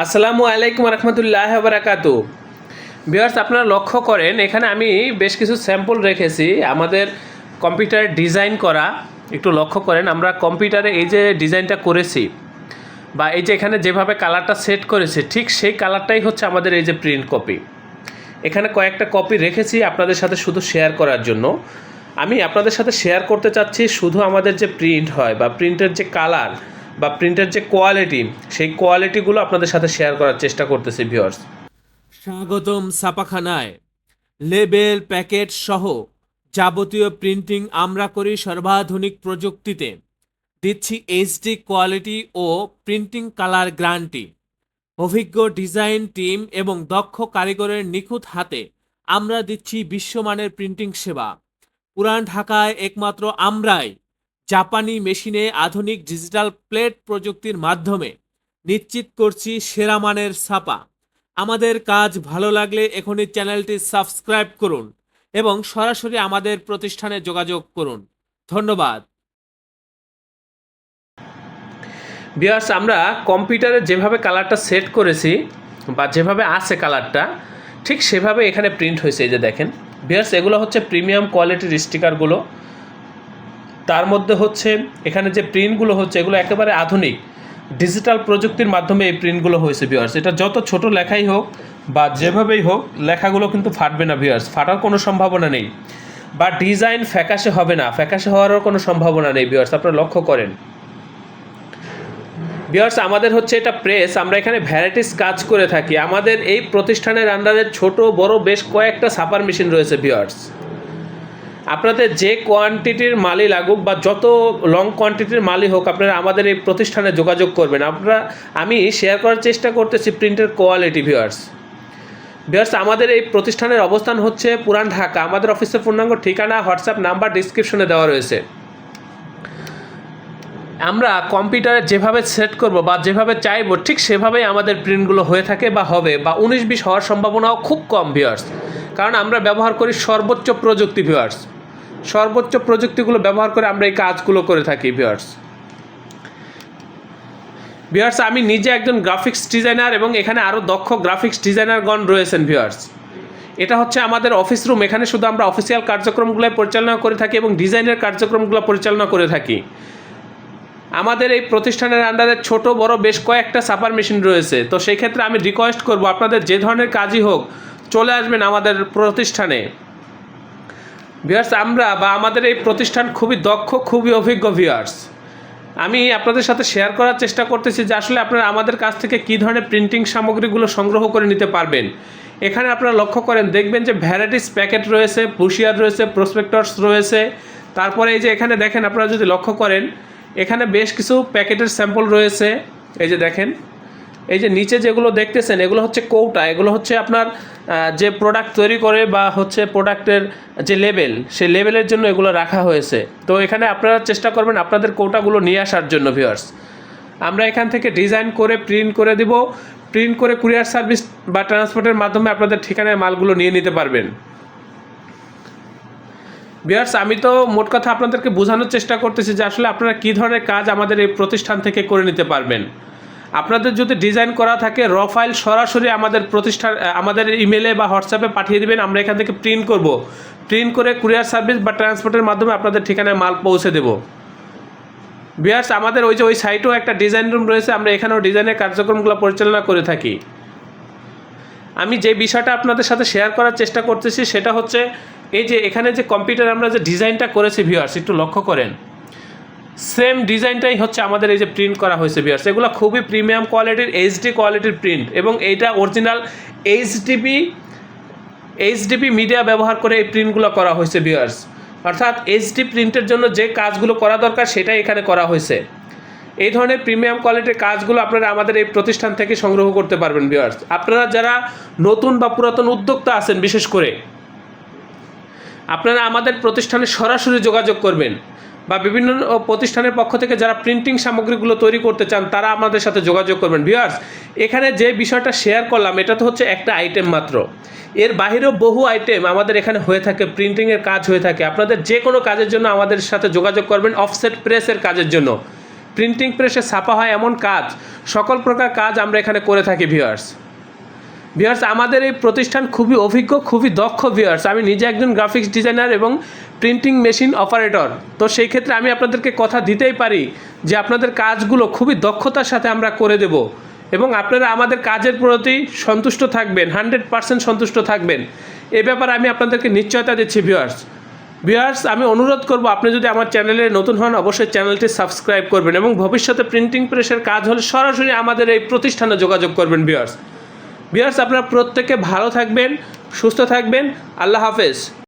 আসসালামু আলাইকুম রহমতুল্লাহ বারাকাতু ভিউয়ার্স, আপনারা লক্ষ্য করেন, এখানে আমি বেশ কিছু স্যাম্পল রেখেছি। আমাদের কম্পিউটারে ডিজাইন করা, একটু লক্ষ্য করেন, আমরা কম্পিউটারে এই যে ডিজাইনটা করেছি, বা এই যে এখানে যেভাবে কালারটা সেট করেছে, ঠিক সেই কালারটাই হচ্ছে আমাদের এই যে প্রিন্ট কপি। এখানে কয়েকটা কপি রেখেছি আপনাদের সাথে শুধু শেয়ার করার জন্য। আমি আপনাদের সাথে শেয়ার করতে চাচ্ছি, শুধু আমাদের যে প্রিন্ট হয়, বা প্রিন্টের যে কালার বা প্রিন্টের যে কোয়ালিটি সেই কোয়ালিটিগুলো আপনাদের সাথে শেয়ার করার চেষ্টা করতেছি ভিউয়ার্স স্বাগতম ছাপাখানায়। লেবেল প্যাকেট সহ যাবতীয় প্রিন্টিং আমরা করি সর্বাধুনিক প্রযুক্তিতে। দিচ্ছি এইচডি কোয়ালিটি ও প্রিন্টিং কালার গ্রান্টি অভিজ্ঞ ডিজাইন টিম এবং দক্ষ কারিগরের নিখুঁত হাতে আমরা দিচ্ছি বিশ্বমানের প্রিন্টিং সেবা। পুরান ঢাকায় একমাত্র আমরাই জাপানি মেশিনে আধুনিক ডিজিটাল প্লেট প্রযুক্তির মাধ্যমে নিশ্চিত করছি সেরা মানের ছাপা। আমাদের কাজ ভালো লাগলে এখনই চ্যানেলটি সাবস্ক্রাইব করুন এবং সরাসরি আমাদের প্রতিষ্ঠানে যোগাযোগ করুন। ধন্যবাদ। ভিউয়ার্স আমরা কম্পিউটারে যেভাবে কালারটা সেট করেছি বা যেভাবে আছে কালারটা, ঠিক সেভাবে এখানে প্রিন্ট হয়েছে এই যে দেখেন। ভিউয়ার্স এগুলো হচ্ছে প্রিমিয়াম কোয়ালিটির স্টিকারগুলো। তার মধ্যে হচ্ছে এখানে যে প্রিন্টগুলো হচ্ছে, এগুলো একেবারে আধুনিক। ডিজিটাল প্রযুক্তির মাধ্যমে এই প্রিন্টগুলো হয়েছে ভিউয়ার্স এটা যত ছোট লেখাই হোক বা যেভাবেই হোক, লেখাগুলো কিন্তু ফাটবে না ভিউয়ার্স ফাটার কোনো সম্ভাবনা নেই। বা ডিজাইন ফ্যাকাশে হবে না। ফ্যাকাশে হওয়ারও কোনো সম্ভাবনা নেই ভিউয়ার্স আপনারা লক্ষ্য করেন। বিয়ার্স আমাদের হচ্ছে এটা প্রেস আমরা এখানে ভ্যারাইটিস কাজ করে থাকি। আমাদের এই প্রতিষ্ঠানের আন্ডারে ছোট, বড় বেশ কয়েকটা সাপার মেশিন রয়েছে বিয়ার্স আপনাদের যে কোয়ান্টিটির মালই লাগুক বা যত লং কোয়ান্টিটির মালই হোক, আপনারা আমাদের এই প্রতিষ্ঠানে যোগাযোগ করবেন। আপনারা, আমি শেয়ার করার চেষ্টা করতেছি প্রিন্টের কোয়ালিটি ভিউয়ার্স ভিউয়ার্স আমাদের এই প্রতিষ্ঠানের অবস্থান হচ্ছে পুরান ঢাকা। আমাদের অফিসের পূর্ণাঙ্গ ঠিকানা হোয়াটসঅ্যাপ নাম্বার ডিসক্রিপশনে দেওয়া রয়েছে। আমরা কম্পিউটারে যেভাবে সেট করব বা যেভাবে চাইব, ঠিক সেভাবেই আমাদের প্রিন্টগুলো হয়ে থাকে বা হবে বা উনিশ বিশ হওয়ার সম্ভাবনাও খুব কম ভিউয়ার্স কারণ আমরা ব্যবহার করি সর্বোচ্চ প্রযুক্তি ভিউয়ার্স সর্বোচ্চ প্রযুক্তিগুলো ব্যবহার করে আমরা এই কাজগুলো করে থাকি ভিউয়ার্স ভিউয়ার্স আমি নিজে একজন গ্রাফিক্স ডিজাইনার এবং এখানে আরও দক্ষ গ্রাফিক্স ডিজাইনারগণ রয়েছেন ভিউয়ার্স এটা হচ্ছে আমাদের অফিস রুম এখানে শুধু আমরা অফিসিয়াল কার্যক্রমগুলো পরিচালনা করে থাকি এবং ডিজাইনের কার্যক্রমগুলো পরিচালনা করে থাকি। আমাদের এই প্রতিষ্ঠানের আন্ডারে ছোট, বড় বেশ কয়েকটা সাপার মেশিন রয়েছে। তো সেই ক্ষেত্রে আমি রিকোয়েস্ট করব, আপনাদের যে ধরনের কাজই হোক চলে আসবেন আমাদের প্রতিষ্ঠানে। ভিউয়ার্স আমরা বা আমাদের এই প্রতিষ্ঠান খুবই দক্ষ, খুবই অভিজ্ঞ ভিউয়ার্স আমি আপনাদের সাথে শেয়ার করার চেষ্টা করতেছি যে আসলে আপনারা আমাদের কাছ থেকে কী ধরনের প্রিন্টিং সামগ্রীগুলো সংগ্রহ করে নিতে পারবেন। এখানে আপনারা লক্ষ্য করেন, দেখবেন যে ভ্যারাইটিস প্যাকেট রয়েছে পুশিয়ার রয়েছে প্রসপেক্টরস রয়েছে। তারপরে এই যে এখানে দেখেন, আপনারা যদি লক্ষ্য করেন, এখানে বেশ কিছু প্যাকেটের স্যাম্পল রয়েছে। এই যে দেখেন এই যে নিচে যেগুলো দেখতেছেন, এগুলো হচ্ছে কৌটা, এগুলো হচ্ছে আপনার যে প্রোডাক্ট তৈরি করে বা হচ্ছে প্রোডাক্টের যে লেভেল সেই লেভেলের জন্য এগুলো রাখা হয়েছে। তো এখানে আপনারা চেষ্টা করবেন আপনাদের কৌটাগুলো নিয়ে আসার জন্য ভিউয়ার্স আমরা এখান থেকে ডিজাইন করে প্রিন্ট করে দিব। প্রিন্ট করে কুরিয়ার সার্ভিস বা ট্রান্সপোর্টের মাধ্যমে আপনাদের ঠিকানায় মালগুলো নিয়ে নিতে পারবেন। বিয়ার্স আমি তো মোট কথা আপনাদেরকে বোঝানোর চেষ্টা করতেছি যে আসলে আপনারা কী ধরনের কাজ আমাদের এই প্রতিষ্ঠান থেকে করে নিতে পারবেন। আপনাদের যদি ডিজাইন করা থাকে র ফাইল সরাসরি আমাদের প্রতিষ্ঠান আমাদের ইমেলে বা হোয়াটসঅ্যাপে পাঠিয়ে দেবেন, আমরা এখান থেকে প্রিন্ট করব। প্রিন্ট করে কুরিয়ার সার্ভিস বা ট্রান্সপোর্টের মাধ্যমে আপনাদের ঠিকানায় মাল পৌঁছে দেবো। বিয়ার্স আমাদের ওই যে, ওই সাইটেও একটা ডিজাইন রুম রয়েছে, আমরা এখানেও ডিজাইনের কার্যক্রমগুলো পরিচালনা করে থাকি। আমি যে বিষয়টা আপনাদের সাথে শেয়ার করার চেষ্টা করতেছি, সেটা হচ্ছে, এই যে, এখানে যে কম্পিউটার আমরা যে ডিজাইনটা করেছি ভিউয়ার্স একটু লক্ষ্য করেন। সেম ডিজাইনটাই হচ্ছে আমাদের এই যে প্রিন্ট করা হয়েছে ভিউয়ার্স এগুলো খুবই প্রিমিয়াম কোয়ালিটির এইচডি কোয়ালিটির প্রিন্ট এবং এইটা অরিজিনাল এইচডিপি এইচডিপি মিডিয়া ব্যবহার করে এই প্রিন্টগুলো করা হয়েছে ভিউয়ার্স অর্থাৎ এইচডি প্রিন্টের জন্য যে কাজগুলো করা দরকার, সেটাই এখানে করা হয়েছে। এই ধরনের প্রিমিয়াম কোয়ালিটির কাজগুলো আপনারা আমাদের এই প্রতিষ্ঠান থেকে সংগ্রহ করতে পারবেন ভিউয়ার্স আপনারা যারা নতুন বা পুরাতন উদ্যোক্তা আছেন, বিশেষ করে, আপনারা আমাদের প্রতিষ্ঠানে সরাসরি যোগাযোগ করবেন। বা বিভিন্ন প্রতিষ্ঠানের পক্ষ থেকে যারা প্রিন্টিং সামগ্রীগুলো তৈরি করতে চান, তারা আমাদের সাথে যোগাযোগ করবেন। ভিউয়ার্স এখানে যে বিষয়টা শেয়ার করলাম, এটা তো হচ্ছে একটা আইটেম মাত্র। এর বাহিরেও বহু আইটেম আমাদের এখানে হয়ে থাকে প্রিন্টিংয়ের কাজ হয়ে থাকে। আপনাদের যে কোনো কাজের জন্য আমাদের সাথে যোগাযোগ করবেন অফসেট প্রেসের কাজের জন্য। প্রিন্টিং প্রেসে ছাপা হয় এমন কাজ, সকল প্রকার কাজ আমরা এখানে করে থাকি ভিউয়ার্স ভিউয়ার্স আমাদের এই প্রতিষ্ঠান খুবই অভিজ্ঞ, খুবই দক্ষ ভিউয়ার্স আমি নিজে একজন গ্রাফিক্স ডিজাইনার এবং প্রিন্টিং মেশিন অপারেটর তো সেই ক্ষেত্রে আমি আপনাদেরকে কথা দিতেই পারি যে আপনাদের কাজগুলো খুবই দক্ষতার সাথে আমরা করে দেব এবং আপনারা আমাদের কাজের প্রতি সন্তুষ্ট থাকবেন হান্ড্রেড পার্সেন্ট সন্তুষ্ট থাকবেন। এ ব্যাপারে আমি আপনাদেরকে নিশ্চয়তা দিচ্ছি ভিউয়ার্স ভিউয়ার্স আমি অনুরোধ করব, আপনি যদি আমার চ্যানেলে নতুন হন, অবশ্যই চ্যানেলটি সাবস্ক্রাইব করবেন এবং ভবিষ্যতে প্রিন্টিং প্রেসের কাজ হলে সরাসরি আমাদের এই প্রতিষ্ঠানে যোগাযোগ করবেন ভিউয়ার্স ভিউয়ার্স আপনারা প্রত্যেকে ভালো থাকবেন সুস্থ থাকবেন। আল্লাহ হাফেজ।